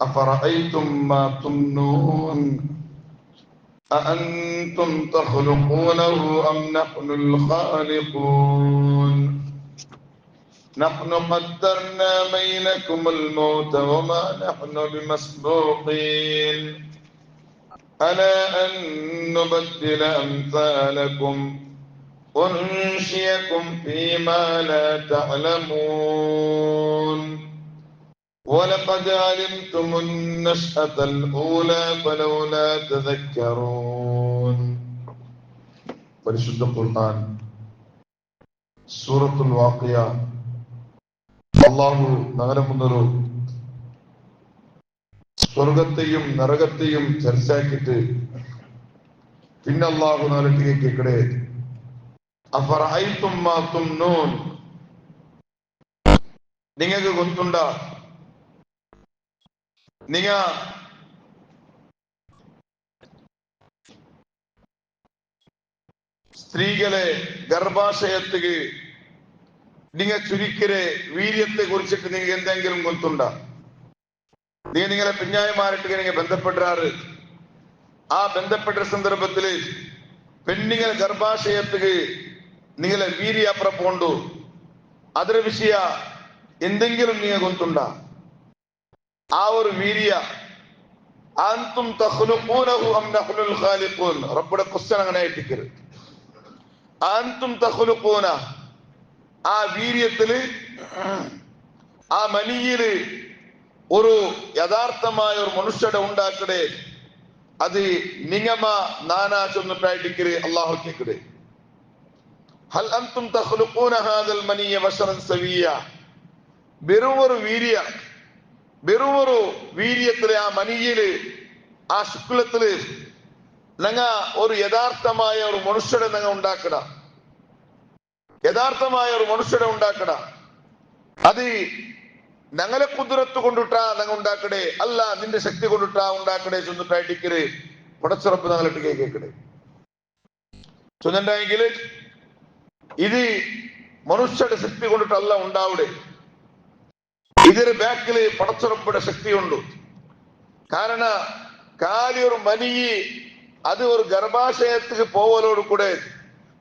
أفرأيتم ما تمنون؟ أأنتم تخلقونه أم نحن الخالقون؟ نحن قدرنا بينكم الموت وما نحن بمسبوقين. ألا أن نبدل أمثالكم وننشئكم فيما لا تعلمون. ولقد علمتم النشأة الأولى فلولا تذكرون. പരിശുദ്ധ ഖുർആൻ. സൂറത്തുൽ വാഖിയ. അള്ളാഹു നഗരമുന്നൊരു സ്വർഗത്തെയും നരകത്തെയും ചർച്ചയാക്കിയിട്ട് പിന്നെ അള്ളാഹു നരട്ടിലേക്ക് ഇക്കടെ അഫറായി നിങ്ങൾക്ക് കൊത്തുണ്ട நீங்க സ്ത്രീകളെ ഗർഭാശയത്തിക്ക് നിങ്ങൾ ചുരുക്കിലെ വീര്യത്തെ കുറിച്ചിട്ട് നിങ്ങൾ എന്തെങ്കിലും കൊത്തുണ്ട നീ നിങ്ങളെ പിഞ്ഞായമാരിട്ട് നിങ്ങൾ ബന്ധപ്പെടാറ്. ആ ബന്ധപ്പെട്ട സന്ദർഭത്തിൽ പെണ്ണുങ്ങൾ ഗർഭാശയത്തിക്ക് നിങ്ങളെ വീര്യ അപ്പുറം പോണ്ടു അതിർ വിഷയ എന്തെങ്കിലും നിങ്ങൾ കൊത്തുണ്ടോ ആ ഒരു വീര്യ അന്തും തഖ്ലുഖൂനഹു അം നഹ്നുൽ ഖാലിഖൂൻ റബ്ബുടെ ക്വസ്റ്റ്യൻ അങ്ങനെ ആയിട്ടിക്കരുത് അന്തും തഖ്ലുഖൂന ആ വീര്യത്തിൽ ആ മനിയിൽ ഒരു യഥാർത്ഥമായ ഒരു മനുഷ്യടെ ഉണ്ടാക്കടെ അത് നിങ്ങമ നാനാ ചൊന്നിട്ടായിട്ടിക്കര് കേക്കട് ഹൽ അന്തും തഖ്ലുഖൂന ഹാദൽ മനിയ ബശറൻ സവിയ വെറും ഒരു വീര്യ വെറും ഒരു വീര്യത്തിൽ ആ മനിയിൽ ആ ശുക്ലത്തിൽ ഞങ്ങ ഒരു യഥാർത്ഥമായ ഒരു മനുഷ്യരെ ഞങ്ങ ഉണ്ടാക്കട യഥാർത്ഥമായ ഒരു മനുഷ്യരെ ഉണ്ടാക്കട അത് ഞങ്ങളെ കുതിരത്ത് കൊണ്ടിട്ടാ ഞങ്ങൾ ഉണ്ടാക്കടേ അല്ല നിന്റെ ശക്തി കൊണ്ടിട്ടാ ഉണ്ടാക്കടേ ചൊന്നിട്ടായിട്ടിക്കര് പടച്ചുറപ്പ് ഞങ്ങളിട്ട് കേക്കടേ ചൊന്നുണ്ടെങ്കിൽ ഇത് മനുഷ്യരുടെ ശക്തി കൊണ്ടിട്ടല്ല ഉണ്ടാവിടെ ഇതിന് ബാക്കില് പടച്ചുറപ്പിയുടെ ശക്തിയുണ്ട് കാരണ കാലി ഒരു മനിയി അത് ഒരു ഗർഭാശയത്തിന് പോവലോട് കൂടെ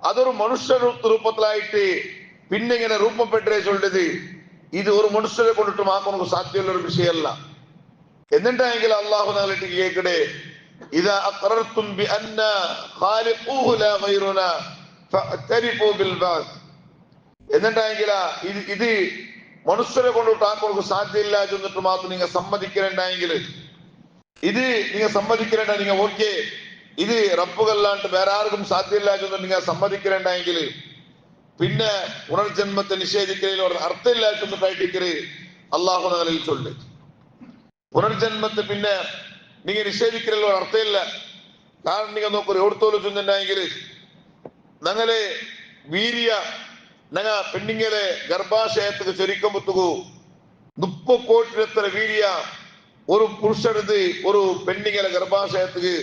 അതൊരു മനുഷ്യ രൂപത്തിലായിട്ട് പിന്നെ ഇങ്ങനെ രൂപപ്പെട്ടേ ചൊല്ലത് ഇത് ഒരു മനുഷ്യരെ കൊണ്ടിട്ട് മാത്രം നമുക്ക് സാധ്യമുള്ള ഒരു വിഷയമല്ല എന്നിട്ടാണെങ്കിൽ അള്ളാഹു നാളിട്ട് കേക്കടെ ഇതാ അഖറർതും ബി അന്ന ഖാലിഖൂഹു ലാ ഗൈറുന ഫഅ്തരിഫു ബിൽ ബാസ് എന്നിട്ടാണെങ്കിൽ ഇത് മനുഷ്യരെ കൊണ്ട് ആക്കൾക്ക് സാധ്യമില്ല ചെന്നിട്ട് മാത്രം നിങ്ങൾ സമ്മതിക്കരണ്ടെങ്കിൽ ഇത് നിങ്ങൾ സമ്മതിക്കരണ്ട നിങ്ങൾ ഓക്കെ. ഇത് റബ്ബുകല്ലാണ്ട് വേറെ ആർക്കും സാധ്യമില്ല ചെന്നിട്ട് നിങ്ങൾ സമ്മതിക്കരണ്ടെങ്കിൽ പിന്നെ പുനർജന്മത്തെ നിഷേധിക്കലിൽ ഒരു അർത്ഥമില്ല ചെന്നിട്ടായിട്ടിക്കൽ അള്ളാഹു നിലയിൽ പുനർജന്മത്തെ പിന്നെ നിങ്ങൾ നിഷേധിക്കലിൽ ഒരു അർത്ഥമില്ല. കാരണം നിങ്ങൾ നോക്കൊരു എവിടത്തോലും ചെന്നിട്ടുണ്ടെങ്കിൽ ഞങ്ങളെ വീര്യ ഞങ്ങൾ പെണ്ണിങ്ങളെ ഗർഭാശയത്തിൽ ചൊരിക്കുമ്പോത്തുകു മുപ്പത് കോട്ടിനെത്ര வீடியா ஒரு புருஷனது ஒரு பெண்ணிங்களை கர்ப்பாசயத்துக்கு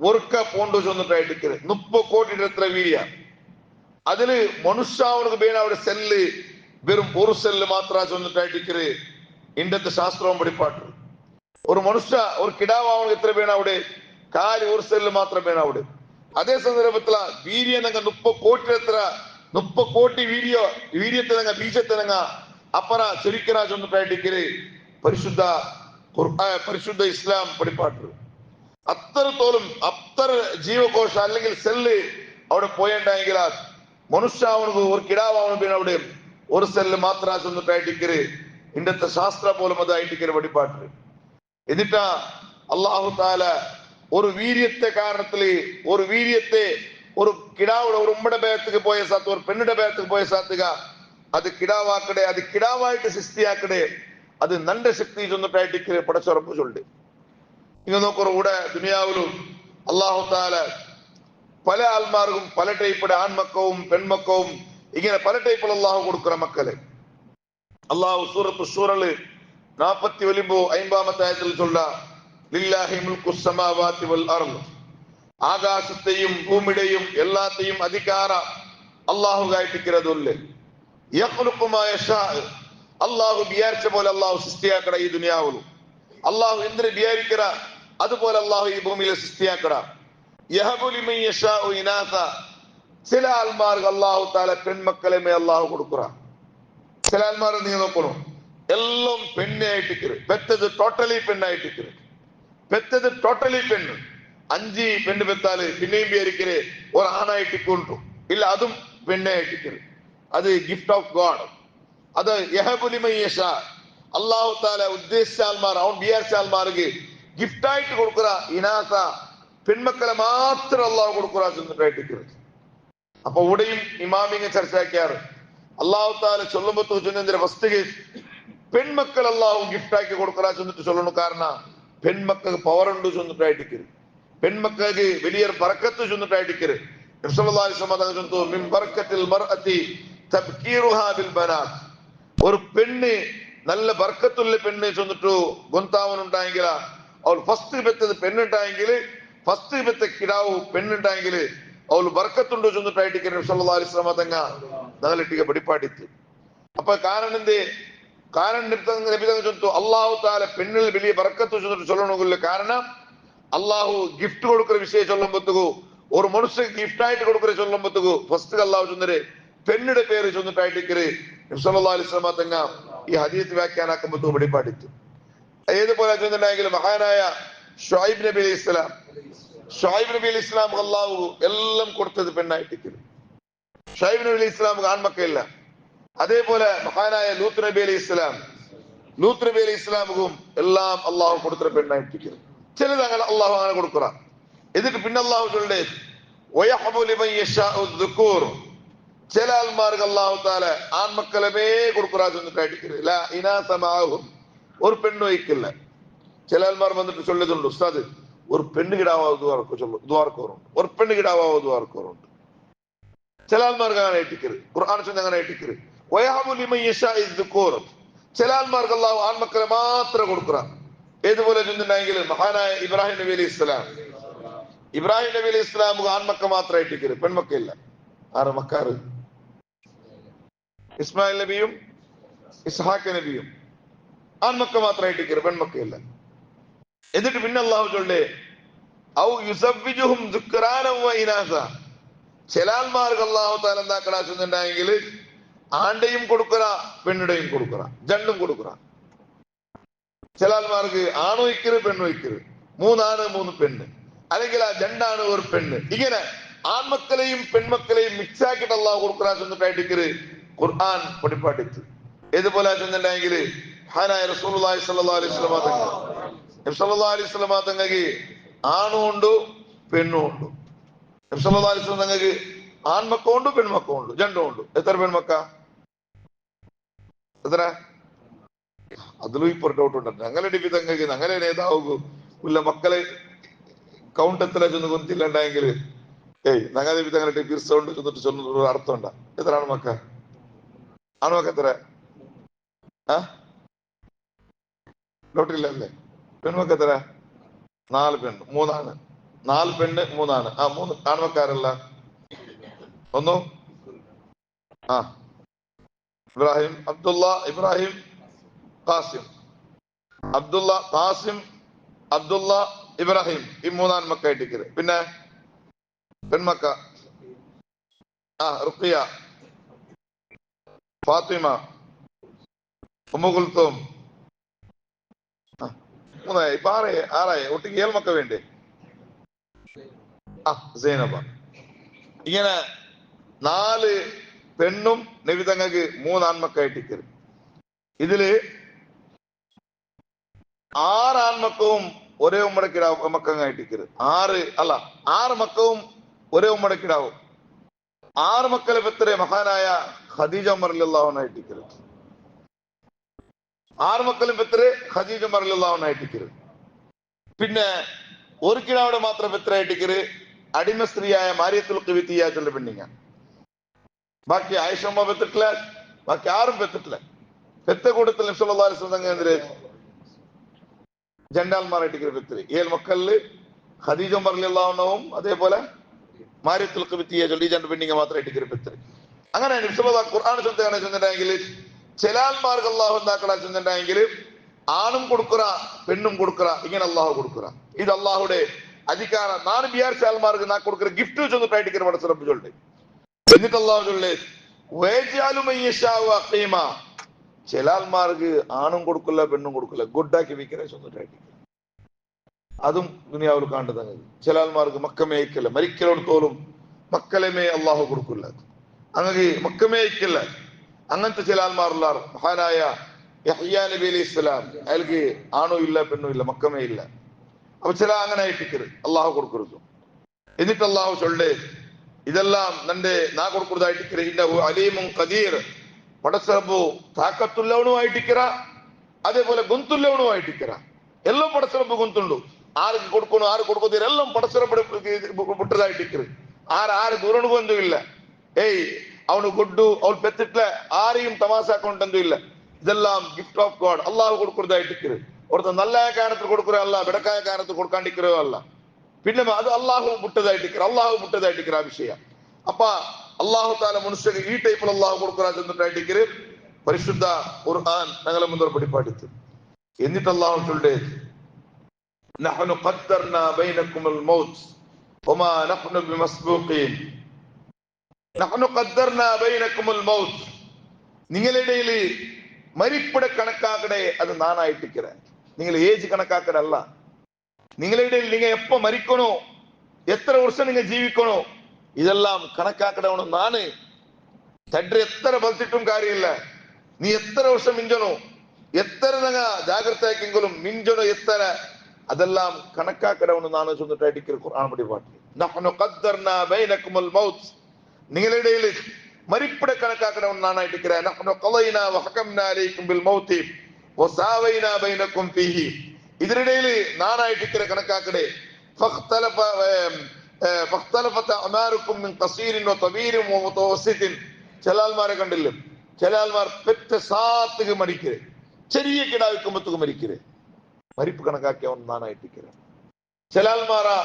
ஒருக்க போன்று சொன்னுட்டா எடுக்கிறது முப்பது கோடி இடத்துல வீடியா அதுல மனுஷாவனுக்கு பேர் அவட செல்லு வெறும் ஒரு செல்லு மாத்திரா சொன்னுட்டா எடுக்கிறது இண்டத்து சாஸ்திரம் படிப்பாட்டு ஒரு மனுஷா ஒரு கிடாவா அவனுக்கு எத்தனை பேனாவுடு காலி ஒரு செல்லு மாத்திரம் பேனாவுடு அதே சந்தர்ப்பத்தில் வீரிய நாங்கள் முப்பது கோடி இடத்துல മുപ്പക്കോട്ടി വീര്യ വീര്യത്തിനങ്ങ ബീജത്തിനങ്ങ അപ്പറ ചെരിക്കരാജൊന്ന് പേടിക്കല് പരിശുദ്ധ പരിശുദ്ധ ഇസ്ലാം പടിപ്പാട്ട് അത്രത്തോളം അത്ര ജീവകോശ അല്ലെങ്കിൽ സെല്ല് അവിടെ പോയേണ്ടെങ്കിൽ മനുഷ്യാവണത് ഒരു കിടാവാണ് പിന്നെ അവിടെ ഒരു സെല്ല് മാത്രാച്ചൊന്ന് പേടിക്കല് ഇന്നത്തെ ശാസ്ത്ര പോലും അത് ആയിട്ടിക്കല് പടിപ്പാട്ട് എന്നിട്ടാ അള്ളാഹു താല ഒരു വീര്യത്തെ കാരണത്തില് ഒരു വീര്യത്തെ ഒരു കിടാവുടെ ഒരു ഉമ്മയുടെ ബേഹത്തേക്ക് പോയ സാത്ത് ഒരു പെണ്ണിന്റെ ബേഹത്തേക്ക് പോയ സാത്തുക അത് அது അത് കിടാവായിട്ട് സൃഷ്ടിയാക്കടെ അത് നല്ല ശക്തി ചെന്നിട്ടായിട്ട് പടച്ചുറപ്പ് ചൊല്ലി. ഇങ്ങ നോക്കൊരു കൂടെ ദുനിയാവിലും അള്ളാഹു താല പല ആൾമാർക്കും പല ടൈപ്പുടെ ആൺമക്കവും പെൺമക്കവും ഇങ്ങനെ പല ടൈപ്പിൽ അള്ളാഹു കൊടുക്കുന്ന മക്കളെ. അള്ളാഹു സൂറത്ത് സൂറൽ നാപ്പത്തി ഒലിമ്പോ അയിമ്പാമത്തെ ആയത്തിൽ ചൊല്ല ലില്ലാഹി മുൽക്കു സമാവാതി വൽ അർൾ ആകാശത്തെയും ഭൂമിയുടെയും എല്ലാത്തെയും അധികാര അള്ളാഹു കായിപ്പിക്കുന്നതുണ്ട് യഹ്ലുക്കുമായ അള്ളാഹു വിചാരിച്ച പോലെ അള്ളാഹു സൃഷ്ടിയാക്കട ഈ ദുനിയാവുള്ളൂ അള്ളാഹു എന്തിനു വിചാരിക്കട അതുപോലെ അള്ളാഹു ഈ ഭൂമിയിൽ സൃഷ്ടിയാക്കട ചില ആൽമാർക്ക് അള്ളാഹു താല പെൺമക്കളെമേ അള്ളാഹു കൊടുക്കുറ ചില ആൽമാരെ നീ നോക്കണം എല്ലാം പെണ്ണെ ആയിട്ടിക്കരുത് പെറ്റത് ടോട്ടലി പെണ്ണായിട്ടിക്കരുത് പെറ്റത് ടോട്ടലി പെണ്ണ് അഞ്ച് പെണ്ണ് പെത്താല് പിന്നെയും വിചാരിക്കര് ഒരു ആണായിട്ടിക്കൊണ്ടു ഇല്ല അതും പെണ്ണായിട്ടിക്കറ് അത് ഗിഫ്റ്റ് ഓഫ് ഗോഡ് അത് യഹബുലിമയ്യഷ അള്ളാഹു താല ഉദ്ദേശിച്ച ആൾമാർ അവൻ വിചാരിച്ച ആൾമാർക്ക് ഗിഫ്റ്റ് ആയിട്ട് കൊടുക്കുക ഇനാസ പെൺമക്കളെ മാത്രം അള്ളാഹു കൊടുക്കുക ചെന്നിട്ടായിട്ടിക്കറ് അപ്പൊ ഇവിടെയും ഇമാമിങ്ങ ചർച്ചയാക്കിയാറ് അള്ളാഹു താല ചൊല്ലുമ്പോ ചെന്നതിന്റെ ഫസ്റ്റ് പെൺമക്കൾ അള്ളാഹു ഗിഫ്റ്റ് ആക്കി കൊടുക്കുക ചെന്നിട്ട് ചൊല്ലണു കാരണം പെൺമക്കൾക്ക് പവർ ഉണ്ട് ചെന്നിട്ടായിട്ടിക്കര് പെൺമക്കൾക്ക് വലിയൊരു പറക്കത്ത് ചെന്നിട്ടായിട്ടിക്കര് ഒരു പെണ്ണ് നല്ല ബർക്കത്തുള്ള പെണ്ണ് ചെന്നിട്ടു ഗൊന്താവനുണ്ടായെങ്കില അവൾ ഫസ്റ്റ് പെത്തത് പെണ്ണുണ്ടായെങ്കിൽ ഫസ്റ്റ് പെത്ത കിടാവ് പെണ്ണുണ്ടായെങ്കിൽ അവൾ ബർക്കത്തുണ്ടോ ചെന്നിട്ടായിട്ടിക്കര് നബ്സല്ലാ തങ്ങ നഗലിട്ടിക പടിപ്പാടിത്ത് അപ്പൊ കാരണം എന്തേ കാരണം ലഭിച്ചു അള്ളാഹു താല പെണ്ണിൽ വലിയ ബർക്കത്ത് ചെന്നിട്ട് ചൊല്ലണമെങ്കിൽ കാരണം അള്ളാഹു ഗിഫ്റ്റ് കൊടുക്കുന്ന വിഷയം ചൊല്ലുമ്പോഴത്തേക്കു ഒരു മനുഷ്യ ഗിഫ്റ്റ് ആയിട്ട് കൊടുക്കുന്ന ചൊല്ലുമ്പോഴത്തേക്കു ഫസ്റ്റ് അള്ളാഹു ചൊന്നര് പെണ്ണിന്റെ പേര് തങ്ങ ഈ ഹദീസ് വ്യാഖ്യാനാക്കുമ്പോഴത്തേക്ക് വെളിപ്പാടിച്ചു ഏതുപോലെ ചെന്നിട്ടുണ്ടെങ്കിൽ മഹാനായ ഷായിബ് നബി അലൈഹി ഇസ്ലാം ഷായിബ് നബി അലൈഹി ഇസ്ലാം അള്ളാഹു എല്ലാം കൊടുത്തത് പെണ്ണായിട്ടിക്കര് ഷായിബ് നബി അലൈഹി ഇസ്ലാം ആൺമക്കയില്ല അതേപോലെ മഹാനായ ലൂത്ത് നബി അലൈഹി ഇസ്ലാം ലൂത്ത് നബി അലൈഹി ഇസ്ലാമുക്കും എല്ലാം അള്ളാഹു കൊടുത്ത சிலதங்களை அல்லாஹ் அங்கே கொடுக்குறான். இதுக்கு பின் அல்லாஹ் சொல்லு ஒயஹபுலிமையூர் சில ஆன்மார்கள் அல்லாஹு தால ஆண் மக்களுமே கொடுக்குறா சொல்லி காட்டிக்கிறீங்களா இனாசமாகும் ஒரு பெண் வைக்கல சில ஆன்மார் வந்துட்டு சொல்லுதுண்டு உஸ்தாது ஒரு பெண்ணு கிடாவா துவா இருக்க சொல்லு துவா இருக்க வரும். ஒரு பெண்ணு கிடாவா துவா இருக்க வரும். சில ஆன்மார்கள் ஏட்டிக்கிறது குரான் சொன்னாங்க ஏட்டிக்கிறது ஒயஹபுலிமையூர் சில ஆன்மார்கள் அல்லாஹ் ஆண் மக்களை மாத்திரம் கொடுக்குறான். ഏതുപോലെ ചെന്നിട്ടുണ്ടെങ്കിൽ മഹാനായ ഇബ്രാഹിം നബി അലി ഇസ്ലാം ഇബ്രാഹിം നബി അലി ഇസ്ലാം ആൺമക്ക മാത്രമായിട്ട് കയറി പെൺമക്കയില്ല. ആറ് മക്കാറ് ഇസ്മായിൽ നബിയും ഇസ്ഹാഖ് നബിയും ആൺമക്ക മാത്രമായിട്ട് കയറി പെൺമക്കയില്ല. എന്നിട്ട് പിന്നെ അള്ളാഹു ചൊല്ലേ ഔ യുസവ്വിജുഹും ദുക്റാനം വ ഇനാസ. അള്ളാഹു താൻ എന്താക്കടാ ചെന്നിട്ടുണ്ടെങ്കിൽ ആണ്ടയും കൊടുക്കറ പെണ്ണിടെയും കൊടുക്കറ രണ്ടും കൊടുക്കറ ചില ആൾമാർക്ക് പെണ് പെണ്ണൊയ്ക്കര് മൂന്നാണ് മൂന്ന് പെണ്ണ്. അല്ലെങ്കിൽ ആ രണ്ടാണ് ഒരു പെണ്ണ്. ഇങ്ങനെ ആൺമക്കളെയും പെൺമക്കളെയും മിക്സ് ആക്കിയിട്ട് അള്ളാഹു കൊടുക്കറ ചെന്നിട്ടായിട്ടിക്കര് ഖുർആൻ പൊടിപ്പാട്ടിച്ചു ഏതുപോലെ ചെന്നിട്ടുണ്ടെങ്കിൽ ഹാനായ റസൂലുള്ളാഹി സ്വല്ലല്ലാഹു അലൈഹി വസല്ലം നബി സല്ലല്ലാഹു അലൈഹി വസല്ലം തങ്ങൾക്ക് ആണും ഉണ്ട് പെണ്ണും ഉണ്ട്. നബി സല്ലല്ലാഹു അലൈഹി രണ്ടും ഉണ്ട്. എത്ര പെൺമക്ക എത്ര? അതിലും ഇപ്പോൾ ഡൗട്ട് ഉണ്ട് ഞങ്ങളെ ഡിപ്പി ഞങ്ങളെ നേതാവ് ഉള്ള മക്കളെ കൗണ്ട് എത്ര ചെന്ന് കൊന്തില്ലണ്ടെങ്കിൽ ഏയ് ഞങ്ങളെ ഡിപ്പി തങ്ങളുടെ സൗണ്ട് ചെന്നിട്ട് ചൊന്നൊരു അർത്ഥം ഉണ്ടാ? എത്രയാണ് മക്ക ആണ് മക്ക എത്ര? ആ? ഡൗട്ടില്ല അല്ലേ പെൺമക്ക എത്ര? നാല് പെണ്ണ്. മൂന്നാണ്. നാല് പെണ്ണ് മൂന്നാണ്. ആ മൂന്ന്. ആൺമക്കാരല്ല ഒന്നു? ആ. Ibrahim Abdullah Ibrahim Qasim. Abdullah Qasim Abdullah Ibrahim ഈ മൂന്നാൻ മക്ക പിന്നെ പെൺമക്ക. ആ റുക്കിയ ഫാത്തിമ. ഉമ്മുകുൽത്തും മൂന്നായി. ഇപ്പൊ ആറായി ആറായി. ഒട്ടിക്ക് ഏഴ് മക്ക വേണ്ടേ? ആ സൈനബ. ഇങ്ങനെ നാല് പെണ്ണും നബിതങ്ങൾക്ക് മൂന്ന് ആൺമക്കായിട്ടിക്കരുത് ഇതിൽ ആറ് ആൺമക്കവും ഒരേ ഉമ്മടക്കിടാവും മക്കങ്ങായിട്ടിക്കരുത് ആറ് അല്ല ആറ് മക്കവും ഒരേ ഉമ്മടക്കിടാവും ആറ് മക്കളെ പെത്തരെ മഹാനായ ഖദീജ മറലാഹുനായിട്ടിക്കരുത് ആറ് മക്കളും പെത്തരെ ഖദീജ മറലാഹുനായിട്ടിക്കരുത് പിന്നെ ഒരു കിടാവിടെ മാത്രം പെത്തരായിട്ടിക്കര് അടിമ സ്ത്രീയായ മാരിയത്തുൽ കവിത്തിയായിട്ടുള്ള പെണ്ണിങ്ങ ബാക്കി ആയിഷമ്മ പെത്തിട്ടില്ല ബാക്കി ആരും പെത്തിട്ടില്ല പെത്ത കൂട്ടത്തിൽ നിമിഷമുള്ള ജണ്ടാൽമാരായിട്ട് പെത്തിരി ഏൽ മക്കളിൽ ഖദീജം മറലാവുന്നവും അതേപോലെ മാരിയത്തുൽ കവിത്തിയ ചൊല്ലി രണ്ട് പെണ്ണിങ്ങ മാത്രമായിട്ട് പെത്തിരി അങ്ങനെ ഖുർആാൻ ഖുർആൻ ചെന്നിട്ടുണ്ടെങ്കിൽ ചെലാൽമാർക്ക് അള്ളാഹു എന്താക്കളാ ചെന്നിട്ടുണ്ടെങ്കിൽ ആണും കൊടുക്കുറ പെണ്ണും കൊടുക്കുറ ഇങ്ങനെ അള്ളാഹു കൊടുക്കുറ. ഇത് അള്ളാഹുടെ അധികാര. നാണ് ബിയാർ ചാൽമാർക്ക് നാ കൊടുക്കുന്ന ഗിഫ്റ്റ് ചെന്നിട്ടായിട്ട് പടച്ചിറപ്പ് ചൊല്ലേ. എന്നിട്ട് അള്ളാഹു ചൊല്ലേ വേജാലുമയ്യീമ ചില ആണും കൊടുക്കില്ല പെണ്ണും കൊടുക്കില്ല. ഗുഡാക്കി വിൽക്കുന്ന സ്വന്തമായിട്ട്. അതും ദുനിയാവിൽ കാണുന്നത് ചില ആൾമാർക്ക് മക്കമേയ്ക്കല്ല മരിക്കലോടത്തോളം മക്കളെമേ അള്ളാഹു കൊടുക്കില്ല. അങ്ങനെ മക്കമേയ്ക്കല്ല അങ്ങനത്തെ ചില ആൾമാരുള്ള മഹാനായ യഹ്യാ നബി അലൈഹി ഇസ്ലാം അയാൾക്ക് ആണോ ഇല്ല പെണ്ണും ഇല്ല മക്കമേ ഇല്ല അപ്പൊ ചില അങ്ങനെ ആയിട്ടിക്കരുത് അള്ളാഹു കൊടുക്കരുത്. എന്നിട്ട് അള്ളാഹു ചൊല്ലേ ഇതെല്ലാം നന്റെ നാ കൊടുക്കുന്നതായിട്ട് അലീമും ഖദീർ പടച്ചറമ്പു താക്കത്തുള്ളവനുമായിട്ടിക്കറ അതേപോലെ ഗൊന്തുള്ളവനുമായിട്ടിക്കറ എല്ലാം പടച്ചറമ്പ് ഗൊന്തുണ്ടു ആർക്ക് കൊടുക്കണോ ആർക്ക് കൊടുക്കുന്നു എല്ലാം പടച്ചറമ്പ് ಬಿಟ್ಟದಾಗಿಟ್ಟಿಕ್ಕಿರಿ ಆರ ಆರು ದೂರನೂ ಬಂದು ಇಲ್ಲ ಏಯ್ ಅವನು ಗೊಡ್ಡು ಅವ್ನು ಪೆತ್ತಿಟ್ಲೆ ആരെയും തമാസാക്കൊണ്ടെന്നും ഇല്ല ഇതെല്ലാം ഗിഫ്റ്റ് ഓഫ് ഗോഡ് അള്ളാഹ് കൊടുക്കുന്നതായിട്ടിക്കരുത് ഒരുത്ത നല്ല കാരണത്തിൽ കൊടുക്കുന്നതല്ല വിടക്കായ കാരണത്തിൽ കൊടുക്കാണ്ടിരിക്കുന്നതല്ല പിന്നെ അത് അള്ളാഹു മുട്ടതായിട്ടിക്കറ അള്ളാഹു മുട്ടതായിട്ടിക്കറ ആ വിഷയം അപ്പ ಅಲ್ಲಾಹುತಾಲ ಮನುಷ್ಯಗೆ ಈ ಟೈಪ್ ಅಲ್ಲಾಹು ಕೊಡುಕರಾಜ್ ಅಂತ ಕಾಟಿಕ್ಕಿರಿ ಪರಿಶುದ್ಧ ಕುರ್ಆನ್ ನಗಲ ಮುಂದರ ಪಡಿಪಾಡಿತ್ತು ಎಂದಿಟ್ಟು ಅಲ್ಲಾಹು ಚುಲ್ಡೇ نحن قدرنا بينكم الموت وما نحن بمسبوقين نحن قدرنا بينكم الموت നിങ്ങളിടയിൽ മരിപ്പിട കണക്കാക്കടെ അത് നാനായിട്ടിക്കറ നിങ്ങൾ ഏജ് കണക്കാക്കടല്ല നിങ്ങളിടയിൽ നിങ്ങൾ എപ്പോ മരിക്കണോ എത്ര വർഷം നിങ്ങൾ ജീവിക്കണോ ഇതെല്ലാം കണക്കാക്കണമെന്ന് നാണ് തട്ടി എത്ര ബസിട്ടും കാര്യമില്ല നീ എത്ര വർഷം മിഞ്ചണോ എത്ര നിങ്ങൾ ജാഗ്രതയാക്കെങ്കിലും മിഞ്ചണോ എത്ര അതെല്ലാം കണക്കാക്കണമെന്ന് നാണ് ചൊന്നിട്ട് അടിക്കൽ ഖുർആൻ പടിപാട്ട് നിങ്ങളിടയിൽ മരിപ്പിട കണക്കാക്കണമെന്ന് നാണ് അടിക്കുക ഇതിനിടയിൽ നാണായിട്ടിക്കര കണക്കാക്കടേ അമാരുക്കും കസീരിനോ തവീരുമോ തോസിത്തിൻ ചില ആൾമാരെ കണ്ടില്ലേ ചില ആൾമാർ പെറ്റ സാത്തുക്ക് മരിക്കരുത് ചെറിയ കിടാവിക്ക് മുത്തുക്ക് മരിക്കരുത് മരിപ്പ് കണക്കാക്കി അവൻ നാനായിട്ടിരിക്കുന്നത് ചില ആൾമാരാ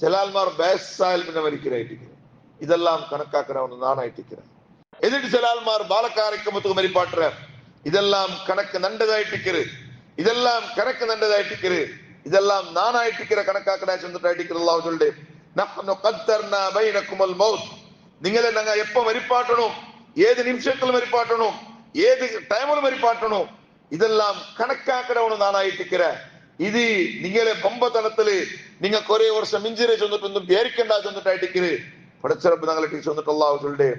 ചില ആൾമാർ വയസ്സായാൽ പിന്നെ മരിക്കരായിട്ടിരിക്കുന്നത് ഇതെല്ലാം കണക്കാക്കാൻ അവൻ നാനായിട്ടിരിക്കുന്നത് എന്നിട്ട് ചില ആൾമാർ ബാലക്കാരയ്ക്ക് മുത്തുക്ക് മരിപ്പാട്ടുക ഇതെല്ലാം കണക്ക് നണ്ടതായിട്ടിരിക്കരുത് ഇതെല്ലാം കണക്ക് നണ്ടതായിട്ടിരിക്കരുത് ഇതെല്ലാം നാനായിട്ടിരിക്കുന്ന കണക്കാക്കണ ചെന്നിട്ടായിട്ടിരിക്കുന്ന അള്ളാഹു ചൊല്ലുടേ നിങ്ങളെ ഞങ്ങ എപ്പോ മരിപ്പാട്ടണോ ഏത് നിമിഷത്തിൽ മരിപ്പാട്ടണോ ഏത് ടൈമിൽ മരിപ്പാട്ടണോ ഇതെല്ലാം കണക്കാക്കണവണ് നാനായിട്ടിക്കര ഇത് നിങ്ങളെ ബൊമ്പതനത്തില് നിങ്ങൾ കുറെ വർഷം ഇഞ്ചിരെ ചെന്നിട്ടൊന്നും പേരിക്കണ്ട ചെന്നിട്ടായിട്ടിക്കര് പടച്ചിറപ്പ് ഞങ്ങളെ ടീച്ചർ വന്നിട്ട് അള്ളാഹുകളുടെ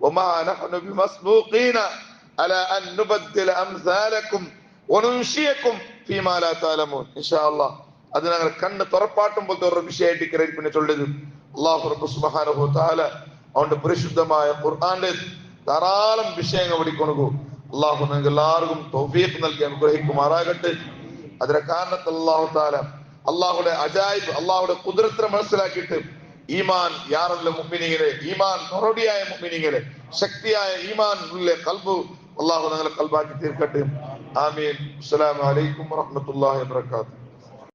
وما نحن بمسبوقين على أن نبدل أمثالكم وننشئكم فيما لا تعلمون إن شاء الله അത് ഞങ്ങൾ കണ്ണ് തുറപ്പാട്ടും പോലത്തെ ഒരു വിഷയമായിട്ട് ഇക്കരയിൽ ചൊല്ലത് അള്ളാഹു റബ്ബ് സുബ്ഹാനഹു തആല അവന്റെ പരിശുദ്ധമായ ഖുർആന്റെ ധാരാളം വിഷയങ്ങൾ പഠിക്കൊണു അള്ളാഹു നിങ്ങൾക്ക് എല്ലാവർക്കും തൗഫീഖ് നൽകി അനുഗ്രഹിക്കുമാറാകട്ടെ. അതിന്റെ കാരണത്തിൽ അള്ളാഹു താല അള്ളാഹുടെ അജായിബ് അള്ളാഹുടെ കുതിരത്തിനെ മനസ്സിലാക്കിയിട്ട് ഈമാൻ യാറുള്ള മുമ്പിനിങ്ങനെ ഈമാൻ മറുപടിയായ മുമ്പിനിങ്ങനെ ശക്തിയായ ഈമാൻ ഉള്ള കൽബ് അള്ളാഹു നിങ്ങളെ കൽബാക്കി തീർക്കട്ടെ. ആമീൻ. അസ്സലാമു അലൈക്കും വറഹ്മത്തുള്ളാഹി വബറകാതുഹു.